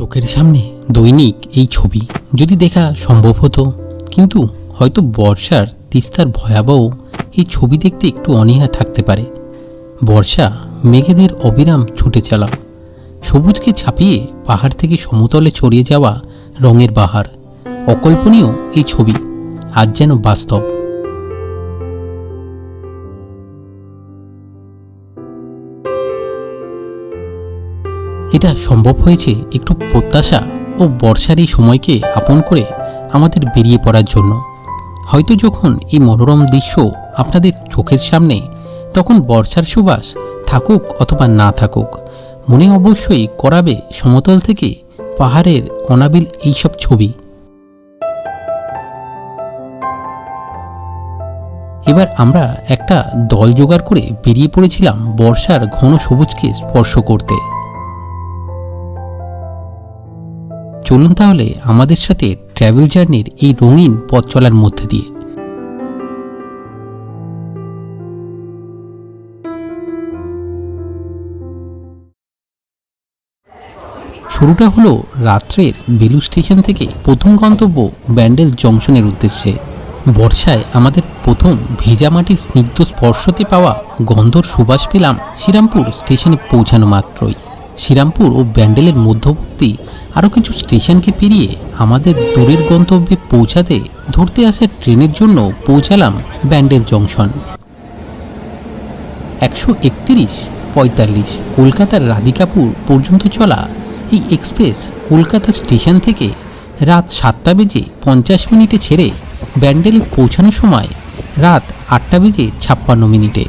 চোখের সামনে দৈনিক এই ছবি। যদি দেখা সম্ভব হতো, কিন্তু হয়তো বর্ষার তিস্তার ভয়াবহ এই ছবি দেখতে একটু অনীহা থাকতে পারে। বর্ষা, মেঘেদের অবিরাম ছুটে চলা। সবুজকে ছাপিয়ে পাহাড় থেকে সমতলে ছড়িয়ে যাওয়া রঙের বাহার। অকল্পনীয় এই ছবি, আজ যেন বাস্তব। এটা সম্ভব হয়েছে একটু প্রত্যাশা ও বর্ষার এই সময়কে আপন করে আমাদের বেরিয়ে পড়ার জন্য। হয়তো যখন এই মনোরম দৃশ্য আপনাদের চোখের সামনে, তখন বর্ষার সুবাস থাকুক অথবা না থাকুক, মনে অবশ্যই করাবে সমতল থেকে পাহাড়ের অনাবিল এইসব ছবি। এবার আমরা একটা দল জোগাড় করে বেরিয়ে পড়েছিলাম বর্ষার ঘন সবুজকে স্পর্শ করতে। চলুন তাহলে আমাদের সাথে ট্রাভেল জার্নির এই রঙিন পথ চলার মধ্যে দিয়ে। শুরুটা হলো রাত্রের বেলু স্টেশন থেকে প্রথম গন্তব্য ব্যান্ডেল জংশনের উদ্দেশ্যে। বর্ষায় আমাদের প্রথম ভেজা মাটির স্নিগ্ধ স্পর্শতে পাওয়া গন্ধর সুবাস পেলাম শ্রীরামপুর স্টেশনে পৌঁছানো মাত্রই। শ্রীরামপুর ও ব্যান্ডেলের মধ্যবর্তী আরও কিছু স্টেশনকে পেরিয়ে আমাদের দূরের গন্তব্যে পৌঁছাতে ধরতে আসা ট্রেনের জন্য পৌঁছালাম ব্যান্ডেল জংশন। একশো একত্রিশ, পঁয়তাল্লিশ কলকাতার রাধিকাপুর পর্যন্ত চলা এই এক্সপ্রেস কলকাতা স্টেশন থেকে রাত সাতটা বেজে পঞ্চাশ মিনিটে ছেড়ে ব্যান্ডেলে পৌঁছানোর সময় রাত আটটা বেজে ছাপ্পান্ন মিনিটে।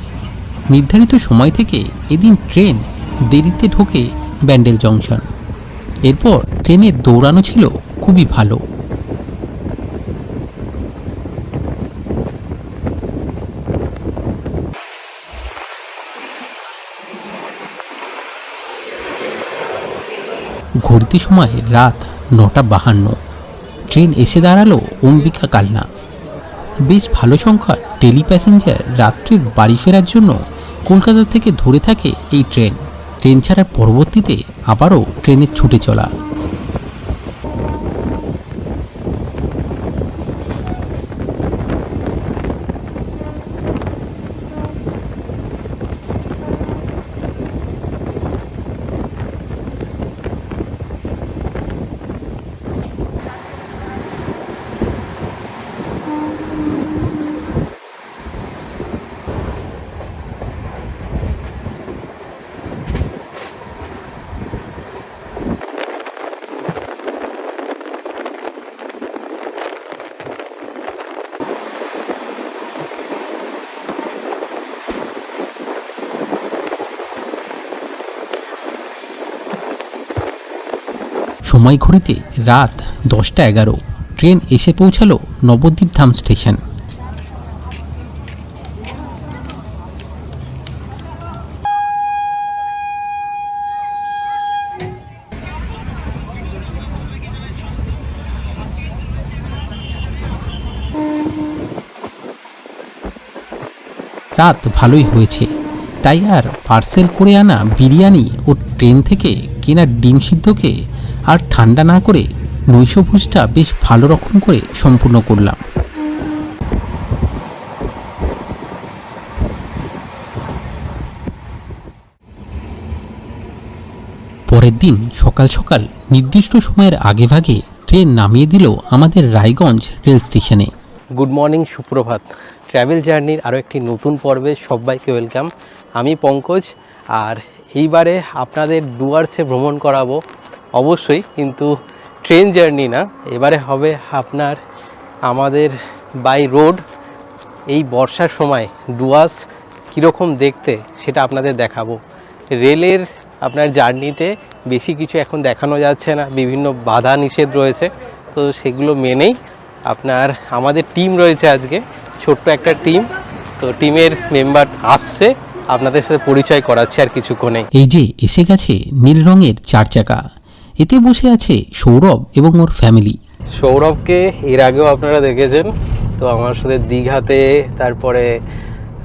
নির্ধারিত সময় থেকে এদিন ট্রেন দেরিতে ঢোকে ব্যান্ডেল জংশন। এরপর ট্রেনের দৌড়ানো ছিল খুবই ভালো। ঘড়িতে সময় রাত নটা বাহান্ন। ট্রেন এসে দাঁড়াল অম্বিকা কালনা। বেশ ভালো সংখ্যা টেলি প্যাসেঞ্জার রাত্রির বাড়ি ফেরার জন্য কলকাতা থেকে ধরে থাকে এই ট্রেন। ট্রেন ছাড়ার পরবর্তীতে আবারও ট্রেনে ছুটে চলা। সময় ঘড়িতে রাত দশটা এগারো। ট্রেন এসে পৌঁছালো নবদ্বীপ ধাম স্টেশন। রাত ভালোই হয়েছে। তাই আর পার্সেল করে আনা বিরিয়ানি ও ট্রেন থেকে কেনা ডিম সিদ্ধকে আর ঠান্ডা না করে নৈশভোজটা বেশ ভালো রকম করে সম্পূর্ণ করলাম। পরের দিন সকাল সকাল নির্দিষ্ট সময়ের আগেভাগে ট্রেন নামিয়ে দিল আমাদের রায়গঞ্জ রেল স্টেশনে। গুড মর্নিং, সুপ্রভাত। ট্রাভেল জার্নির আরও একটি নতুন পর্বে সবাইকে ওয়েলকাম। আমি পঙ্কজ, আর এইবারে আপনাদের ডুয়ার্সে ভ্রমণ করাবো। অবশ্যই কিন্তু ট্রেন জার্নি না, এবারে হবে আপনার আমাদের বাই রোড। এই বর্ষার সময় ডুয়ার্স কীরকম দেখতে সেটা আপনাদের দেখাবো। রেলের আপনার জার্নিতে বেশি কিছু এখন দেখানো যাচ্ছে না, বিভিন্ন বাধা নিষেধ রয়েছে। তো সেগুলো মেনেই আপনার আমাদের টিম রয়েছে আজকে, ছোট্ট একটা টিম। তো টিমের মেম্বার আসছে। আপনাদের সাথে পরিচয় করাচ্ছি আর কিছুক্ষণে। এই যে এসে গেছে নীল রঙের চার চাকা। এতে বসে আছে সৌরভ এবং ওর ফ্যামিলি সৌরভকে এর আগেও আপনারা দেখেছেন। তো আমার সাথে দীঘাতে তারপরে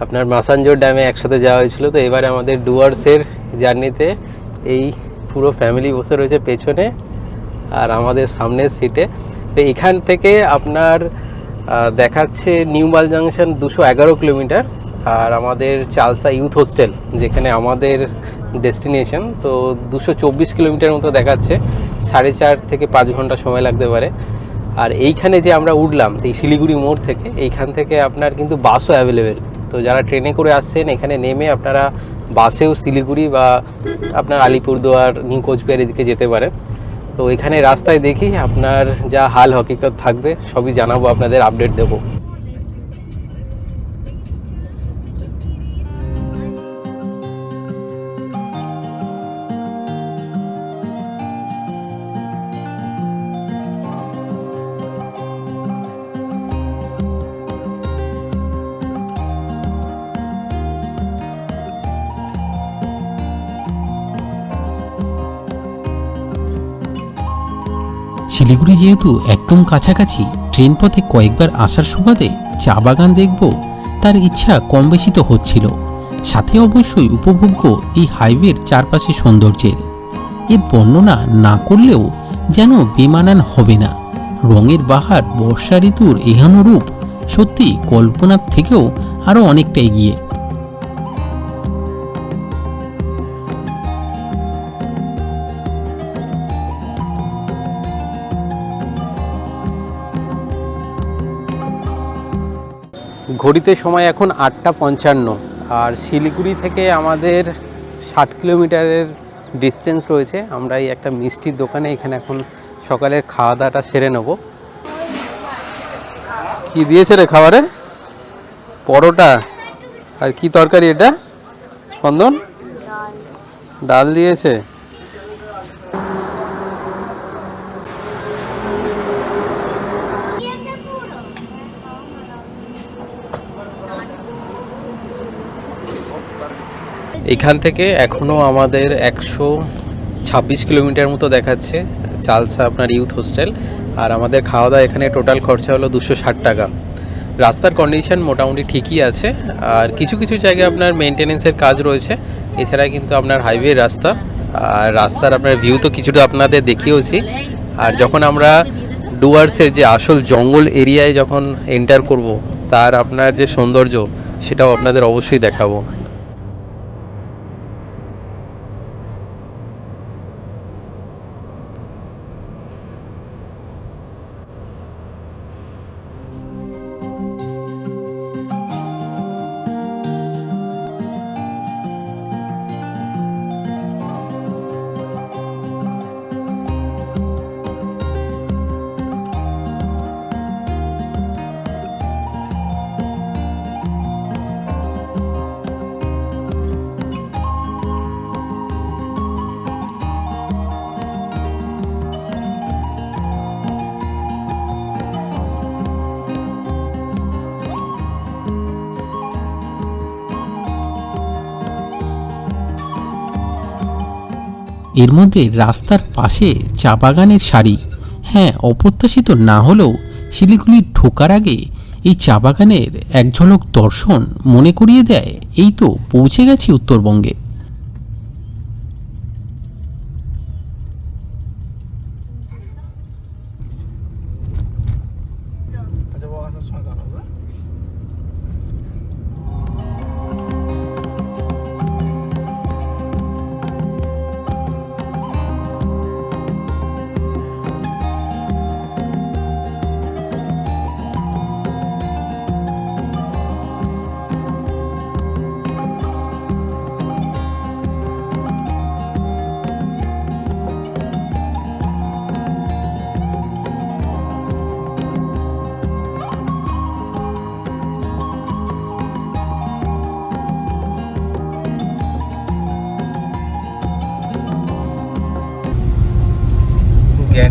আপনার মাসাঞ্জোর ড্যামে একসাথে যাওয়া হয়েছিল। তো এবারে আমাদের ডুয়ার্সের জার্নিতে এই পুরো ফ্যামিলি বসে রয়েছে পেছনে আর আমাদের সামনের সিটে তো এখান থেকে আপনার দেখাচ্ছে নিউমাল জাংশন দুশো এগারো কিলোমিটার। আর আমাদের চালসা ইউথ হোস্টেল, যেখানে আমাদের ডেস্টিনেশন, তো দুশো চব্বিশ কিলোমিটার মতো দেখাচ্ছে, সাড়ে চার থেকে পাঁচ ঘণ্টা সময় লাগতে পারে। আর এইখানে যে আমরা উঠলাম, এই শিলিগুড়ি মোড় থেকে, এইখান থেকে আপনার কিন্তু বাসও অ্যাভেলেবেল তো যারা ট্রেনে করে আসছেন, এখানে নেমে আপনারা বাসেও শিলিগুড়ি বা আপনার আলিপুরদুয়ার, নিউ কোচবিহার এদিকে যেতে পারেন। তো এখানে রাস্তায় দেখি আপনার যা হাল, হকিকত থাকবে, সবই জানাব, আপনাদের আপডেট দেবো। শিলিগুড়ি যেহেতু একদম কাছাকাছি ট্রেন পথে কয়েকবার আসার সুবাদে চা বাগান দেখব, তার ইচ্ছা কম বেশি তো হচ্ছিল। সাথে অবশ্যই উপভোগ্য এই হাইওয়ের চারপাশে সৌন্দর্যের। এর বর্ণনা না করলেও যেন বেমানান হবে না। রঙের বাহার, বর্ষা ঋতুর এহানো রূপ সত্যি কল্পনার থেকেও আরও অনেকটা এগিয়ে। ঘড়িতে সময় এখন আটটা পঞ্চান্ন। আর শিলিগুড়ি থেকে আমাদের ষাট কিলোমিটারের ডিস্টেন্স রয়েছে। আমরা এই একটা মিষ্টির দোকানে এখানে এখন সকালের খাওয়া দাওয়াটা সেরে নেব। কি দিয়েছে রে খাবারে? পরোটা? আর কি তরকারি এটা? স্পন্দন? ডাল দিয়েছে? এখান থেকে এখনও আমাদের একশো ছাব্বিশ কিলোমিটার মতো দেখাচ্ছে চালসা আপনার ইউথ হোস্টেল। আর আমাদের খাওয়া দাওয়া এখানে টোটাল খরচা হলো দুশো ষাট টাকা। রাস্তার কন্ডিশন মোটামুটি ঠিকই আছে। আর কিছু কিছু জায়গায় আপনার মেনটেনেন্সের কাজ রয়েছে। এছাড়া কিন্তু আপনার হাইওয়ে রাস্তা। আর রাস্তার আপনার ভিউ তো কিছুটা আপনাদের দেখিয়েওছি। আর যখন আমরা ডুয়ার্সের যে আসল জঙ্গল এরিয়ায় যখন এন্টার করব, তার আপনার যে সৌন্দর্য, সেটাও আপনাদের অবশ্যই দেখাবো। এর মধ্যে রাস্তার পাশে চা বাগানের সারি। হ্যাঁ অপ্রত্যাশিত না হলেও শিলিগুড়ি ঢোকার আগে এই চা বাগানের এক ঝলক দর্শন মনে করিয়ে দেয়, এই তো পৌঁছে গেছি উত্তরবঙ্গে।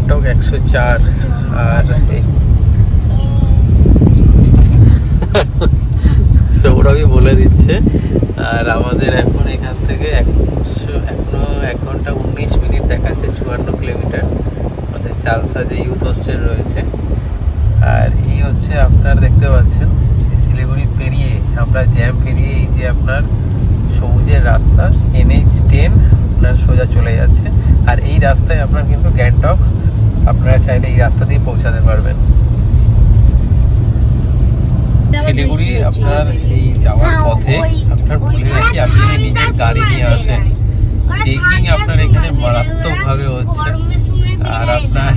গ্যাংটক একশো চার, আর সৌরভই বলে দিচ্ছে। আর আমাদের এখন এখান থেকে একশো, এখনও এক ঘণ্টা উনিশ মিনিট দেখাচ্ছে চুয়ান্ন কিলোমিটার। আমাদের চালসা যে ইউথ হোস্টেল রয়েছে। আর এই হচ্ছে আপনার দেখতে পাচ্ছেন শিলিগুড়ি পেরিয়ে, আমরা জ্যাম পেরিয়ে এই যে আপনার সবুজের রাস্তা, এনএইচ টেন আপনার সোজা চলে যাচ্ছে। আর এই রাস্তায় আপনার কিন্তু গ্যাংটক আপনারা চাইলে এই রাস্তা দিয়ে পৌঁছাতে পারবেন। শিলিগুড়ি আপনার এই যাওয়ার পথে আপনার বলে রাখি আপনি নিজের গাড়ি নিয়ে আসেন। চেকিং আপনার এখানে মারাত্মকভাবে হচ্ছে। আর আপনার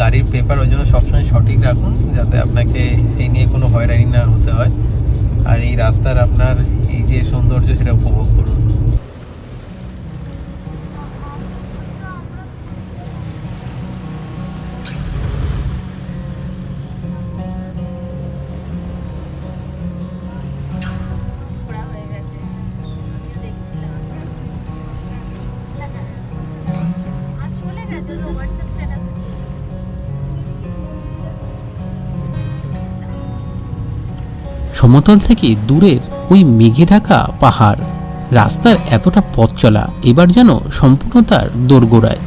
গাড়ির পেপার ওই জন্য সবসময় সঠিক রাখুন যাতে আপনাকে সেই নিয়ে কোনো হয়রানি না হতে হয়। আর এই রাস্তার আপনার এই যে সৌন্দর্য সেটা উপভোগ করুন। সমতল থেকে দূরের ওই মেঘে ঢাকা পাহাড়। রাস্তার এতটা পথ চলা, এবার যেন সম্পূর্ণ তার দোরগোড়ায়।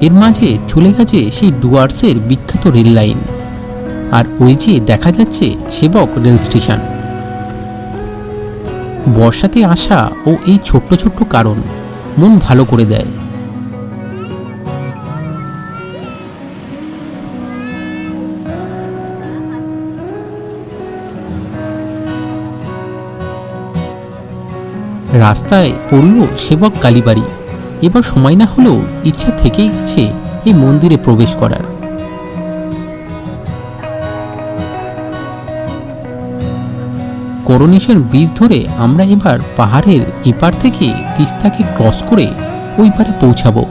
এর মাঝে চলে গেছে সেই ডুয়ার্সের বিখ্যাত রেল লাইন। আর ওই যে দেখা যাচ্ছে সেবক রেল স্টেশন। বর্ষাতে আসা ও এই ছোট্ট ছোট্ট কারণ মন ভালো করে দেয়। রাস্তায় পড়ল সেবক কালীবাড়ি। এবার সময় না হলেও ইচ্ছা থেকেই গেছে এই মন্দিরে প্রবেশ করার। করোনেশন ব্রিজ ধরে আমরা এবার পাহাড়ের এপার থেকে তিস্তাকে ক্রস করে ওই পারে পৌঁছাবো।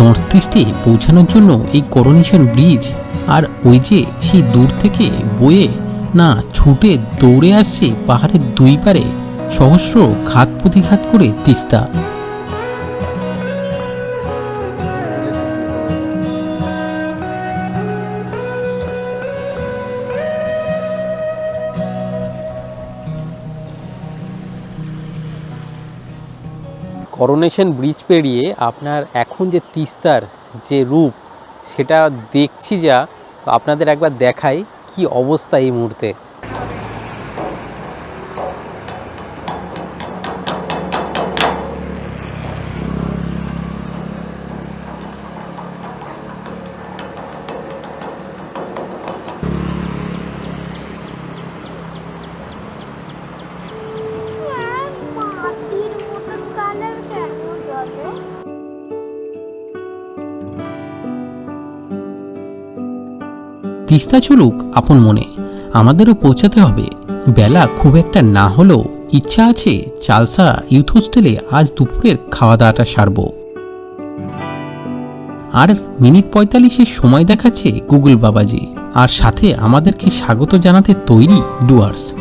নর্থ ইস্টে পৌঁছানোর জন্য এই করোনেশন ব্রিজ আর ওই যে সেই দূর থেকে বয়ে না, ছুটে দৌড়ে আসছে পাহাড়ের দুই পারে। সহস্র ঘাত প্রতিঘাত করে তিস্তা। করোনেশন ব্রিজ পেরিয়ে আপনার এখন যে তিস্তার যে রূপ, সেটা দেখছি যা, তো আপনাদের একবার দেখাই। কি অবস্থা এই মুহূর্তে? তিস্তা চলুক আপন মনে। আমাদেরও পৌঁছাতে হবে। বেলা খুব একটা না হলেও ইচ্ছা আছে চালসা ইউথ হোস্টেলে আজ দুপুরের খাওয়া দাওয়াটা সারব। আর মিনিট পঁয়তাল্লিশে সময় দেখাচ্ছে গুগল বাবাজি। আর সাথে আমাদেরকে স্বাগত জানাতে তৈরি ডুয়ার্স।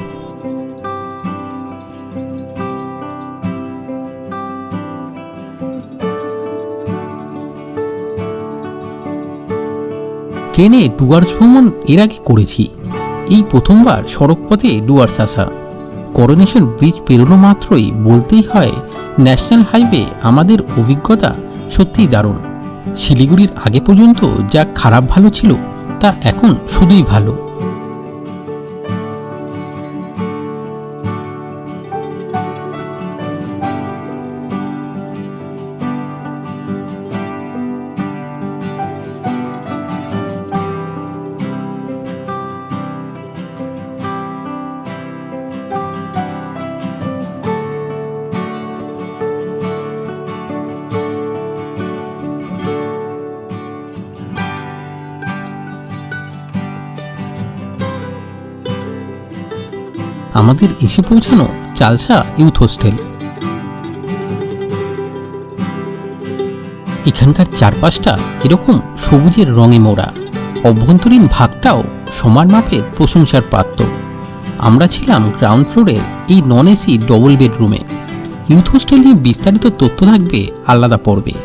ট্রেনে ডুয়ার্স ভ্রমণ এর আগে করেছি। এই প্রথমবার সড়কপথে ডুয়ার্স আসা। করোনেশন ব্রিজ পেরোনো মাত্রই বলতেই হয়, ন্যাশনাল হাইওয়ে আমাদের অভিজ্ঞতা সত্যিই দারুণ। শিলিগুড়ির আগে পর্যন্ত যা খারাপ ভালো ছিল, তা এখন শুধুই ভালো। আমাদের এসে পৌঁছানো চালসা ইউথ হোস্টেল। এখানকার চারপাশটা এরকম সবুজের রঙে মোড়া। অভ্যন্তরীণ ভাগটাও সমান মাপের প্রশংসার পাত্র। আমরা ছিলাম গ্রাউন্ড ফ্লোরের এই নন এসি ডবল বেডরুমে ইউথ হোস্টেল নিয়ে বিস্তারিত তথ্য থাকবে আলাদা পর্বে।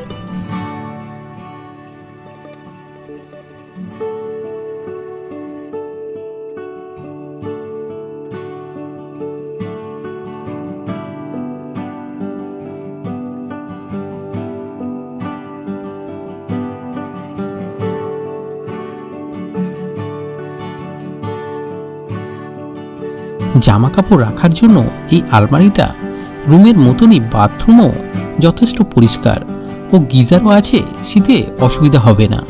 জামা কাপড় রাখার জন্য এই আলমারিটা, রুমের মতনই বাথরুমও যথেষ্ট পরিষ্কার ও গিজারও আছে শীতে অসুবিধা হবে না।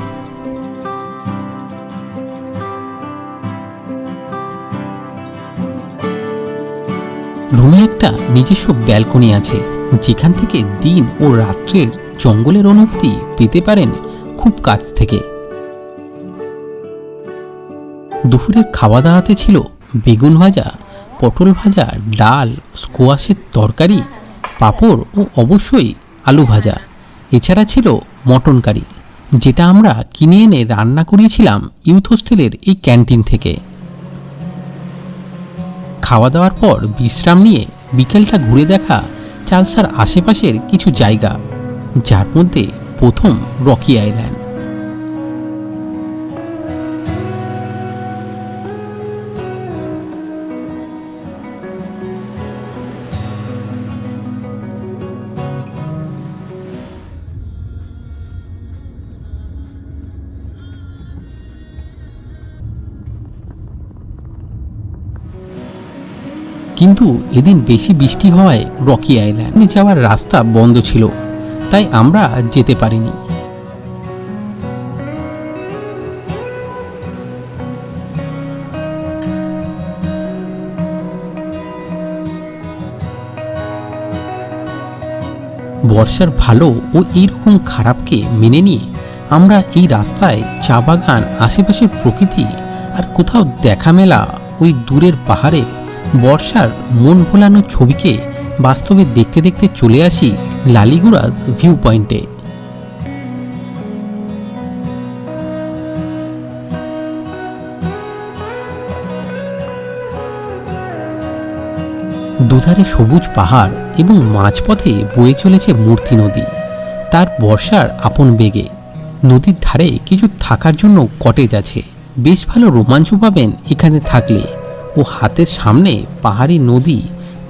রুমে একটা নিজস্ব ব্যালকনি আছে, যেখান থেকে দিন ও রাত্রের জঙ্গলের অনুভূতি পেতে পারেন খুব কাছ থেকে। দুপুরের খাওয়া দাওয়াতে ছিল বেগুন ভাজা পটল ভাজা, ডাল, স্কোয়াশের তরকারি, পাঁপড় ও অবশ্যই আলু ভাজা। এছাড়া ছিল মটন কারি, যেটা আমরা কিনে এনে রান্না করিয়েছিলাম ইউথ হোস্টেলের এই ক্যান্টিন থেকে। খাওয়া দাওয়ার পর বিশ্রাম নিয়ে বিকেলটা ঘুরে দেখা চালসার আশেপাশের কিছু জায়গা, যার মধ্যে প্রথম রকি আইল্যান্ড। কিন্তু এদিন বেশি বৃষ্টি হওয়ায় রকি আইল্যান্ডে যাওয়ার রাস্তা বন্ধ ছিল, তাই আমরা যেতে পারিনি। বর্ষার ভালো ও এইরকম খারাপকে মেনে নিয়ে আমরা এই রাস্তায় চা বাগান, আশেপাশের প্রকৃতি আর কোথাও দেখা মেলা ওই দূরের পাহাড়ের বর্ষার মন ভোলানো ছবিকে বাস্তবে দেখতে দেখতে চলে আসি লালিগুড়াস ভিউ পয়েন্টে দুধারে সবুজ পাহাড় এবং মাঝপথে বয়ে চলেছে মূর্তি নদী। তার বর্ষার আপন বেগে। নদীর ধারে কিছু থাকার জন্য কটেজ আছে। বেশ ভালো রোমাঞ্চ পাবেন এখানে থাকলে। ও হাতের সামনে পাহাড়ি নদী,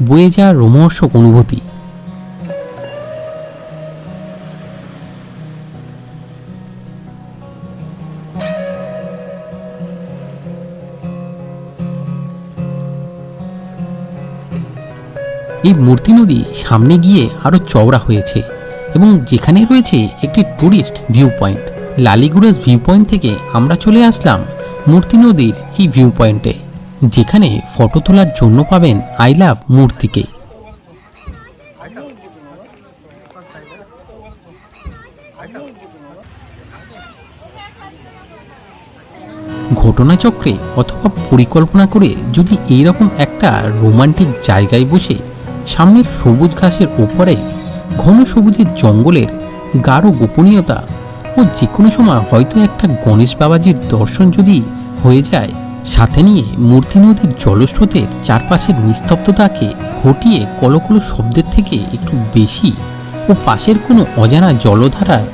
বয়ে যাওয়ার রোমহর্ষক অনুভূতি। এই মূর্তি নদী সামনে গিয়ে আরও চওড়া হয়েছে এবং যেখানে রয়েছে একটি tourist view point Laliguras view point থেকে আমরা চলে আসলাম মূর্তি নদীর এই ভিউ পয়েন্টে যেখানে ফটো তোলার জন্য পাবেন আই লাভ মূর্তিকে ঘটনাচক্রে অথবা পরিকল্পনা করে যদি এইরকম একটা রোমান্টিক জায়গায় বসে সামনের সবুজ ঘাসের ওপরে ঘন সবুজের জঙ্গলের গাঢ় গোপনীয়তা ও যে কোনো সময় হয়তো একটা গণেশ বাবাজির দর্শন যদি হয়ে যায় সাথে নিয়ে মূর্তি নদীর জলস্রোতের চারপাশের নিস্তব্ধতাকে ঘটিয়ে কলকলো শব্দের থেকে একটু বেশি ও পাশের কোনো অজানা জলধারা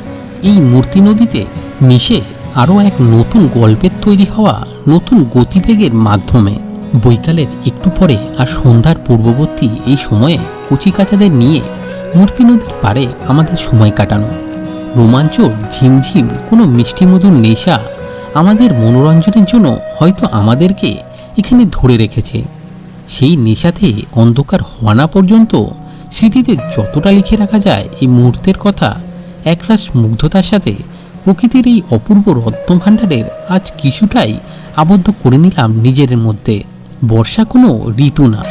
এই মূর্তি নদীতে মিশে আরও এক নতুন গল্পের তৈরি হওয়া নতুন গতিবেগের মাধ্যমে। বৈকালের একটু পরে আর সন্ধ্যার পূর্ববর্তী এই সময়ে কচিকাচাদের নিয়ে মূর্তি নদীর পাড়ে আমাদের সময় কাটানো। রোমাঞ্চ, ঝিমঝিম, কোনো মিষ্টিমধুর নেশা আমাদের মনোরঞ্জনের জন্য হয়তো আমাদেরকে এখানে ধরে রেখেছে। সেই নেশাতে অন্ধকার হওয়া না পর্যন্ত স্মৃতিতে যতটা লিখে রাখা যায় এই মুহূর্তের কথা, একরাশ মুগ্ধতার সাথে প্রকৃতির এই অপূর্ব রত্নভাণ্ডারের আজ কিছুটাই আবদ্ধ করে নিলাম নিজের মধ্যে। বর্ষা কোনো ঋতু না,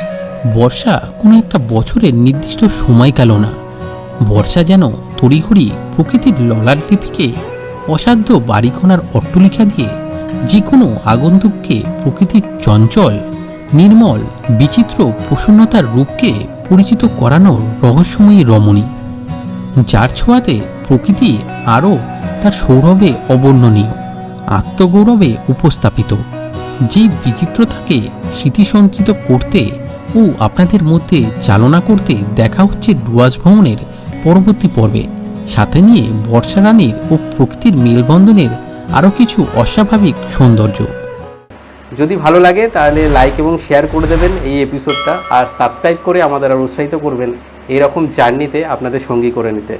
বর্ষা কোনো একটা বছরের নির্দিষ্ট সময়কালও না। বর্ষা যেন তড়িঘড়ি প্রকৃতির ললার লিপিকে অসাধ্য বাড়িকোনার অট্টলিকা দিয়ে যে কোনো আগন্তুককে প্রকৃতির চঞ্চল, নির্মল, বিচিত্র প্রসন্নতার রূপকে পরিচিত করানোর রহস্যময়ী রমণী, যার ছোঁয়াতে প্রকৃতি আরও তার সৌরভে অবর্ণনীয়, আত্মগৌরবে উপস্থাপিত। যেই বিচিত্রতাকে স্মৃতিসঞ্চিত করতে ও আপনাদের মধ্যে চালনা করতে দেখা হচ্ছে ডুয়াজ ভ্রমণের পরবর্তী পর্বে। সাথে নিয়ে বর্ষা রানীর ও প্রকৃতির মেলবন্ধনের আরও কিছু অস্বাভাবিক সৌন্দর্য। যদি ভালো লাগে তাহলে লাইক এবং শেয়ার করে দেবেন এই এপিসোডটা আর সাবস্ক্রাইব করে আমাদের আর উৎসাহিত করবেন। এইরকম জার্নিতে আপনাদের সঙ্গী করে নিতে।